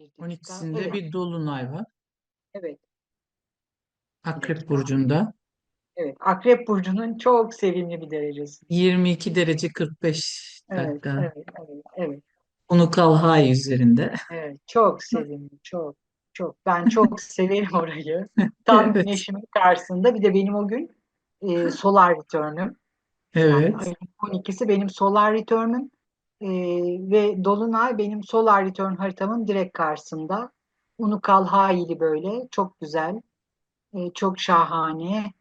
Bir dakika. 12'sinde Evet, bir dolunay var. evet, Akrep burcunda. Evet, Akrep Burcu'nun çok sevimli bir derecesi. 22 derece 45 Evet, dakika. evet, evet, evet, Unukal High üzerinde. evet. Çok sevimli, çok, çok. Ben çok severim orayı. Tam Evet. güneşimin karşısında. Bir de benim o gün e, solar return'üm. Yani Evet. ayın 12'si benim solar return'üm. E, ve Dolunay benim solar return haritamın direkt karşısında. Unukal Haili böyle. Çok güzel, e, çok şahane.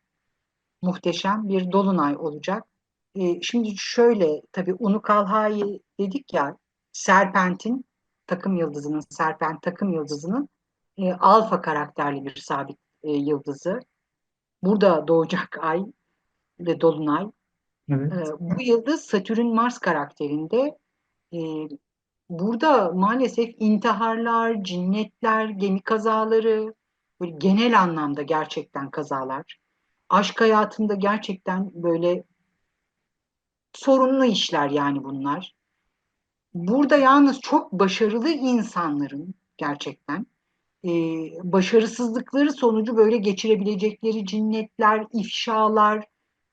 muhteşem bir dolunay olacak. E, şimdi şöyle tabii Unukalha'yı dedik ya Serpent'in takım yıldızının Serpent takım yıldızının e, alfa karakterli bir sabit e, yıldızı. Burada doğacak ay ve dolunay. Evet. E, bu yıldız Satürn Mars karakterinde. E, burada maalesef intiharlar, cinnetler, gemi kazaları, böyle genel anlamda gerçekten kazalar aşk hayatında gerçekten böyle sorunlu işler yani bunlar. Burada yalnız çok başarılı insanların gerçekten e, başarısızlıkları sonucu böyle geçirebilecekleri cinnetler, ifşalar,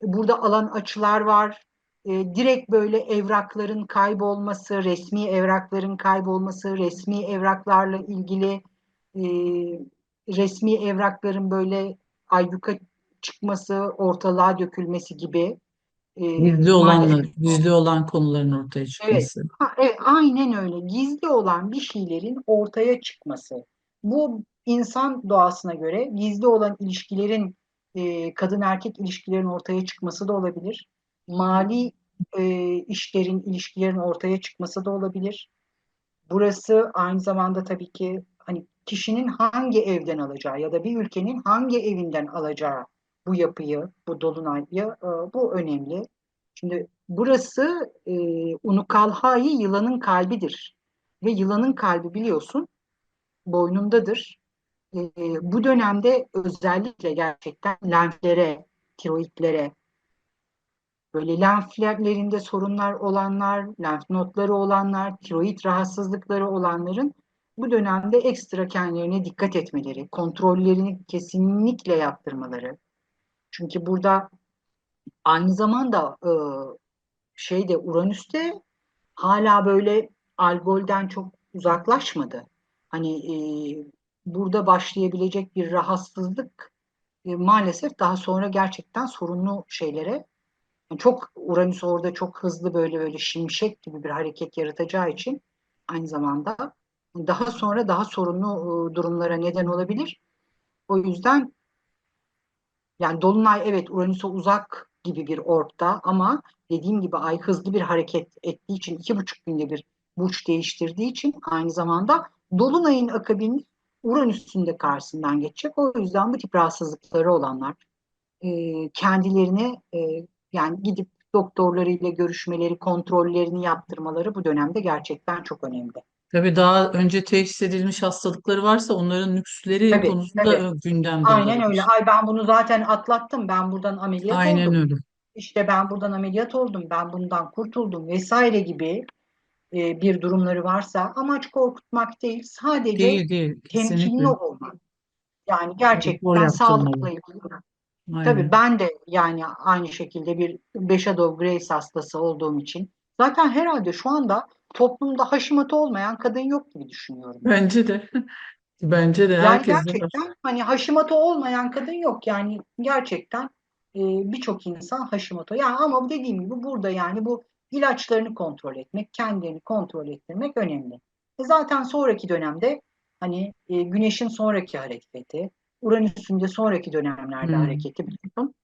burada alan açılar var. E, direkt böyle evrakların kaybolması, resmi evrakların kaybolması, resmi evraklarla ilgili e, resmi evrakların böyle ayyuka çıkması, ortalığa dökülmesi gibi e, Gizli olanlar, gizli olan konuların ortaya Evet, çıkması. ha, evet, aynen öyle. Gizli olan bir şeylerin ortaya çıkması. Bu insan doğasına göre gizli olan ilişkilerin, e, kadın erkek ilişkilerin ortaya çıkması da olabilir. Mali e, işlerin, ilişkilerin ortaya çıkması da olabilir. Burası aynı zamanda tabii ki hani kişinin hangi evden alacağı ya da bir ülkenin hangi evinden alacağı bu yapıyı, bu dolunayı, e, bu önemli. Şimdi burası e, Unukalhai yılanın kalbidir. Ve yılanın kalbi biliyorsun boynundadır. E, bu dönemde özellikle gerçekten lenflere, tiroidlere, böyle lenflerinde sorunlar olanlar, lenf notları olanlar, tiroid rahatsızlıkları olanların bu dönemde ekstra kendilerine dikkat etmeleri, kontrollerini kesinlikle yaptırmaları. Çünkü burada aynı zamanda e, şeyde Uranüs'te hala böyle algolden çok uzaklaşmadı. Hani e, burada başlayabilecek bir rahatsızlık e, maalesef daha sonra gerçekten sorunlu şeylere çok Uranüs orada çok hızlı böyle böyle şimşek gibi bir hareket yaratacağı için aynı zamanda daha sonra daha sorunlu e, durumlara neden olabilir. O yüzden yani Dolunay evet Uranüs'e uzak gibi bir orbta ama dediğim gibi ay hızlı bir hareket ettiği için iki buçuk günde bir burç değiştirdiği için aynı zamanda Dolunay'ın akabini Uranüs'ün de karşısından geçecek. O yüzden bu tip rahatsızlıkları olanlar e, kendilerine e, yani gidip doktorlarıyla görüşmeleri, kontrollerini yaptırmaları bu dönemde gerçekten çok önemli. Tabii daha önce teşhis edilmiş hastalıkları varsa onların nüksleri Tabii, konusunda tabii. gündemde Aynen olabilir. öyle. Ay ben bunu zaten atlattım. Ben buradan ameliyat Aynen oldum. öyle. İşte ben buradan ameliyat oldum. Ben bundan kurtuldum vesaire gibi e, bir durumları varsa amaç korkutmak değil. Sadece Değil değil. temkinli olmak. Yani gerçekten yaptırmalı. sağlıkla ilgili. Tabii Aynen. ben de yani aynı şekilde bir Shadow Grace hastası olduğum için zaten herhalde şu anda toplumda Hashimoto olmayan kadın yok gibi düşünüyorum. Bence de. Bence de Yani herkes de var. gerçekten hani Hashimoto olmayan kadın yok yani gerçekten e, birçok insan Hashimoto. Yani ama dediğim gibi burada yani bu ilaçlarını kontrol etmek, kendilerini kontrol ettirmek önemli. E zaten sonraki dönemde hani e, Güneş'in sonraki hareketi, Uranüs'ün de sonraki dönemlerde Hmm. hareketi biliyorsun.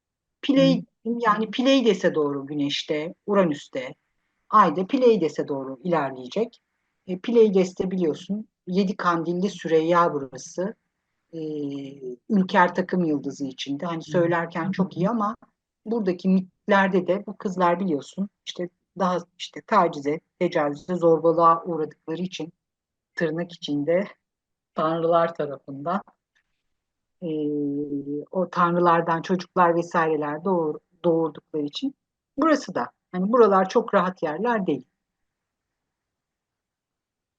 Pley, yani Pleides'e doğru Güneş'te, Uranüs'te, Ay'da Pleides'e doğru ilerleyecek. E, Pleides'te biliyorsun yedi kandilli Süreyya burası. E, Ülker takım yıldızı içinde. Hani söylerken çok iyi ama buradaki mitlerde de bu kızlar biliyorsun işte daha işte tacize, tecavüze, zorbalığa uğradıkları için tırnak içinde tanrılar tarafından e, o tanrılardan çocuklar vesaireler doğur, doğurdukları için burası da hani buralar çok rahat yerler değil.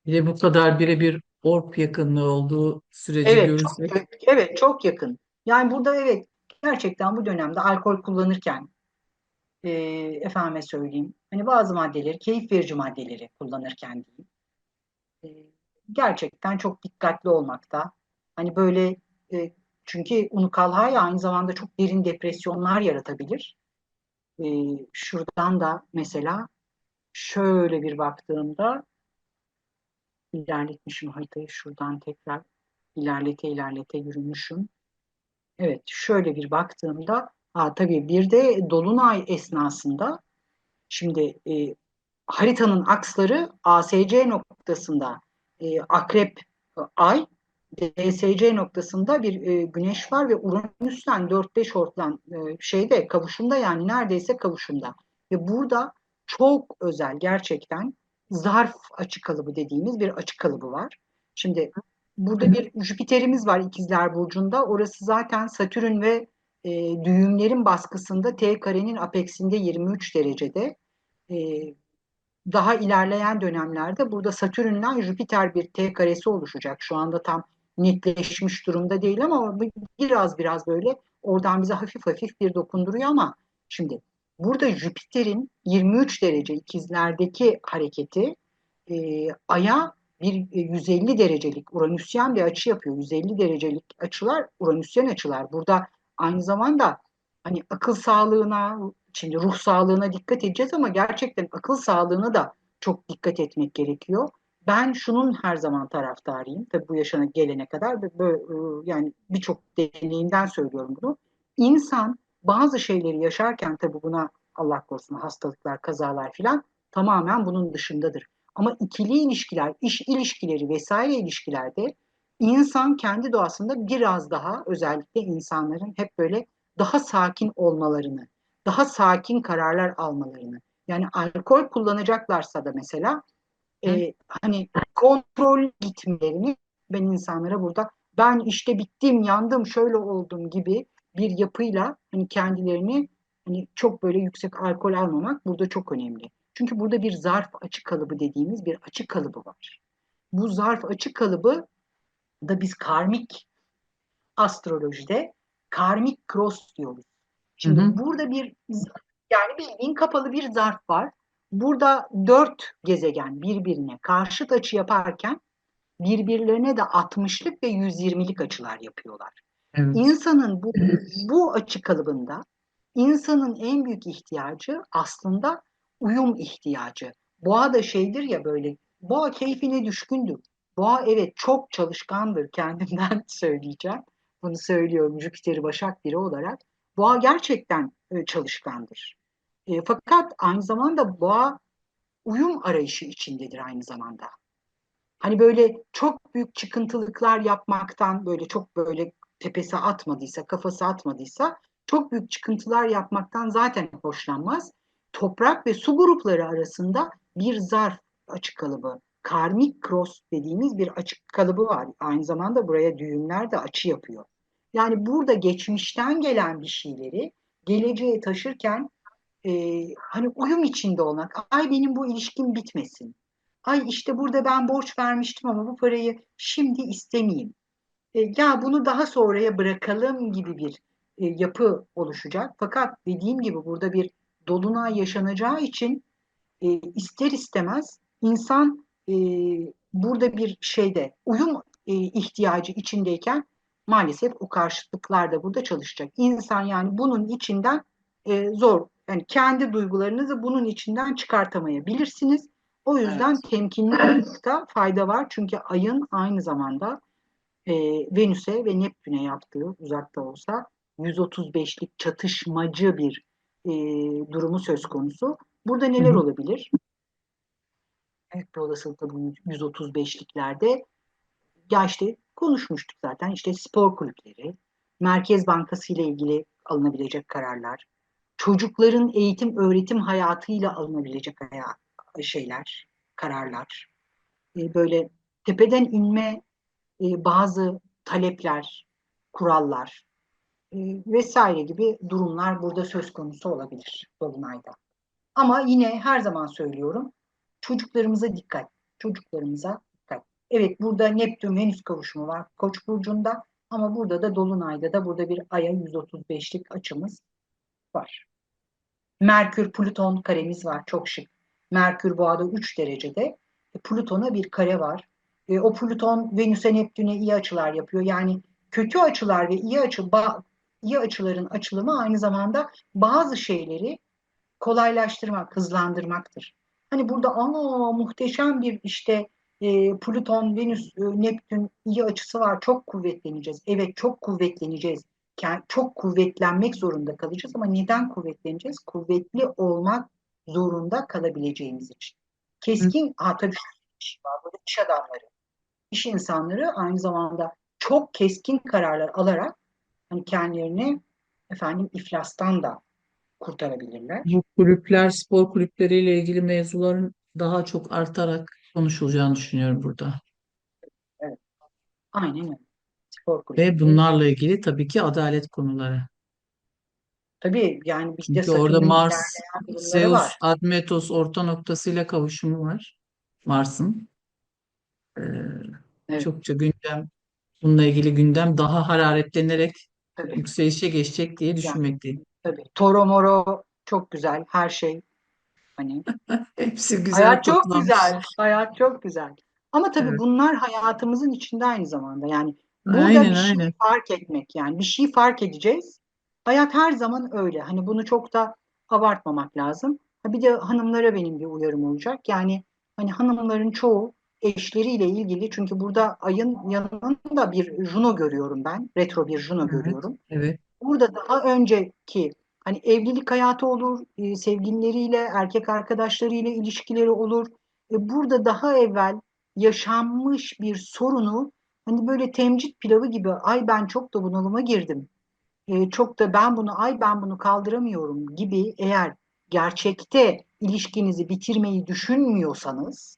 Bir de bu kadar birebir orb yakınlığı olduğu süreci Evet, çok görürsek. evet çok yakın. Yani burada evet gerçekten bu dönemde alkol kullanırken e, efendime söyleyeyim hani bazı maddeleri keyif verici maddeleri kullanırken diyeyim. E, gerçekten çok dikkatli olmakta. Hani böyle e, çünkü Unukalhaya aynı zamanda çok derin depresyonlar yaratabilir. E, şuradan da mesela şöyle bir baktığımda ilerletmişim haritayı şuradan tekrar ilerlete ilerlete yürümüşüm. Evet, şöyle bir baktığımda, ha, tabii bir de dolunay esnasında, şimdi e, haritanın aksları ASC noktasında e, Akrep e, Ay, DSC noktasında bir e, güneş var ve Uranüs'ten 4-5 ortalan e, şeyde kavuşumda yani neredeyse kavuşumda. Ve burada çok özel gerçekten zarf açık kalıbı dediğimiz bir açık kalıbı var. Şimdi burada bir Jüpiter'imiz var İkizler Burcu'nda. Orası zaten Satürn ve e, düğümlerin baskısında T karenin apeksinde 23 derecede. E, daha ilerleyen dönemlerde burada Satürn'den Jüpiter bir T karesi oluşacak. Şu anda tam netleşmiş durumda değil ama biraz biraz böyle oradan bize hafif hafif bir dokunduruyor ama şimdi burada Jüpiter'in 23 derece ikizlerdeki hareketi e, Ay'a bir 150 derecelik Uranüsyen bir açı yapıyor. 150 derecelik açılar Uranüsyen açılar. Burada aynı zamanda hani akıl sağlığına, şimdi ruh sağlığına dikkat edeceğiz ama gerçekten akıl sağlığına da çok dikkat etmek gerekiyor. Ben şunun her zaman taraftarıyım. Tabii bu yaşına gelene kadar böyle, yani birçok deneyimden söylüyorum bunu. İnsan bazı şeyleri yaşarken tabii buna Allah korusun hastalıklar, kazalar filan tamamen bunun dışındadır. Ama ikili ilişkiler, iş ilişkileri vesaire ilişkilerde insan kendi doğasında biraz daha özellikle insanların hep böyle daha sakin olmalarını, daha sakin kararlar almalarını. Yani alkol kullanacaklarsa da mesela e, hani kontrol gitmelerini ben insanlara burada ben işte bittim, yandım, şöyle oldum gibi bir yapıyla hani kendilerini hani çok böyle yüksek alkol almamak burada çok önemli. Çünkü burada bir zarf açık kalıbı dediğimiz bir açık kalıbı var. Bu zarf açık kalıbı da biz karmik astrolojide karmik cross diyoruz. Şimdi hı hı. burada bir yani bildiğin kapalı bir zarf var. Burada dört gezegen birbirine karşıt açı yaparken birbirlerine de 60'lık ve 120'lik açılar yapıyorlar. Evet. İnsanın bu, bu açı kalıbında insanın en büyük ihtiyacı aslında uyum ihtiyacı. Boğa da şeydir ya böyle, boğa keyfine düşkündür. Boğa evet çok çalışkandır kendimden söyleyeceğim. Bunu söylüyorum Jüpiter'i Başak biri olarak. Boğa gerçekten e, çalışkandır. E, fakat aynı zamanda boğa uyum arayışı içindedir aynı zamanda. Hani böyle çok büyük çıkıntılıklar yapmaktan böyle çok böyle tepesi atmadıysa, kafası atmadıysa çok büyük çıkıntılar yapmaktan zaten hoşlanmaz. Toprak ve su grupları arasında bir zarf açık kalıbı, karmik cross dediğimiz bir açık kalıbı var. Aynı zamanda buraya düğümler de açı yapıyor. Yani burada geçmişten gelen bir şeyleri geleceğe taşırken e, hani uyum içinde olmak. Ay benim bu ilişkim bitmesin. Ay işte burada ben borç vermiştim ama bu parayı şimdi istemeyeyim. E, ya bunu daha sonraya bırakalım gibi bir e, yapı oluşacak. Fakat dediğim gibi burada bir dolunay yaşanacağı için e, ister istemez insan e, burada bir şeyde uyum e, ihtiyacı içindeyken maalesef o karşıtlıklar da burada çalışacak. İnsan yani bunun içinden e, zor yani kendi duygularınızı bunun içinden çıkartamayabilirsiniz. O yüzden evet. temkinli olmakta fayda var. Çünkü ayın aynı zamanda e, Venüs'e ve Neptün'e yaptığı uzakta olsa 135'lik çatışmacı bir e, durumu söz konusu. Burada neler Hı-hı. olabilir? Büyük bir olasılıkla bu 135'liklerde ya işte konuşmuştuk zaten işte spor kulüpleri, Merkez Bankası ile ilgili alınabilecek kararlar, çocukların eğitim öğretim hayatıyla alınabilecek hayat, şeyler, kararlar, e, böyle tepeden inme e, bazı talepler, kurallar e, vesaire gibi durumlar burada söz konusu olabilir Dolunay'da. Ama yine her zaman söylüyorum çocuklarımıza dikkat, çocuklarımıza dikkat. Evet burada Neptün Venüs kavuşumu var Koç burcunda ama burada da dolunayda da burada bir Ay'a 135'lik açımız var. Merkür Plüton karemiz var çok şık. Merkür Boğa'da 3 derecede. E, Plüton'a bir kare var. E, o Plüton Venüs'e Neptün'e iyi açılar yapıyor. Yani kötü açılar ve iyi açı iyi açıların açılımı aynı zamanda bazı şeyleri kolaylaştırmak, hızlandırmaktır. Hani burada aa muhteşem bir işte e, Plüton, Venüs, e, Neptün iyi açısı var. Çok kuvvetleneceğiz. Evet çok kuvvetleneceğiz. Çok kuvvetlenmek zorunda kalacağız ama neden kuvvetleneceğiz? Kuvvetli olmak zorunda kalabileceğimiz için. Keskin, ha tabii şey var. Burada iş adamları, iş insanları aynı zamanda çok keskin kararlar alarak hani kendilerini efendim iflastan da kurtarabilirler. Bu kulüpler, spor kulüpleriyle ilgili mevzuların daha çok artarak konuşulacağını düşünüyorum burada. Aynen öyle. Spor Ve kulüpleri. bunlarla ilgili tabii ki adalet konuları. Tabii yani bizde Çünkü orada Satürn'ün Mars, ilerleyen durumları Zeus, var. Admetos orta noktasıyla kavuşumu var. Mars'ın. Ee, Evet. çokça gündem, bununla ilgili gündem daha hararetlenerek Tabii, yükselişe geçecek diye düşünmekteyim. tabii. Toro moro çok güzel. Her şey hani Hepsi güzel hayat çok toplanmış. güzel. Hayat çok güzel. Ama tabii Evet. bunlar hayatımızın içinde aynı zamanda. Yani burada Aynen bir şey aynen. fark etmek yani bir şey fark edeceğiz. Hayat her zaman öyle. Hani bunu çok da abartmamak lazım. Ha bir de hanımlara benim bir uyarım olacak. Yani hani hanımların çoğu eşleriyle ilgili çünkü burada ayın yanında bir Juno görüyorum ben. Retro bir Juno Evet, görüyorum. evet. Burada daha önceki hani evlilik hayatı olur, e, sevgilileriyle, erkek arkadaşlarıyla ilişkileri olur. E, burada daha evvel yaşanmış bir sorunu hani böyle temcit pilavı gibi ay ben çok da bunalıma girdim. E, çok da ben bunu ay ben bunu kaldıramıyorum gibi eğer gerçekte ilişkinizi bitirmeyi düşünmüyorsanız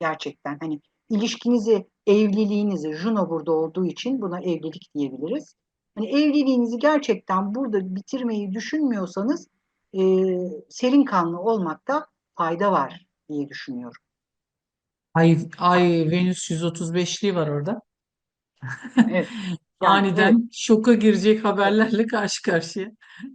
gerçekten hani ilişkinizi, evliliğinizi, Juno burada olduğu için buna evlilik diyebiliriz. Hani evliliğinizi gerçekten burada bitirmeyi düşünmüyorsanız e, serin kanlı olmakta fayda var diye düşünüyorum. Ay, ay Venüs 135'liği var orada. Evet. Yani evet. Aniden şoka girecek haberlerle karşı karşıya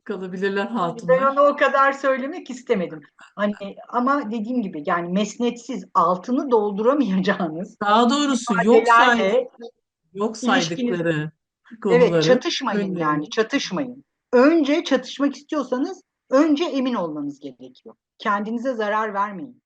kalabilirler Yani ben hatunlar. onu o kadar söylemek istemedim. Hani ama dediğim gibi yani mesnetsiz altını dolduramayacağınız Daha doğrusu yok say ifadelerle yok saydıkları Evet, konuları çatışmayın yani, önlerine. çatışmayın. Önce çatışmak istiyorsanız önce emin olmanız gerekiyor. Kendinize zarar vermeyin.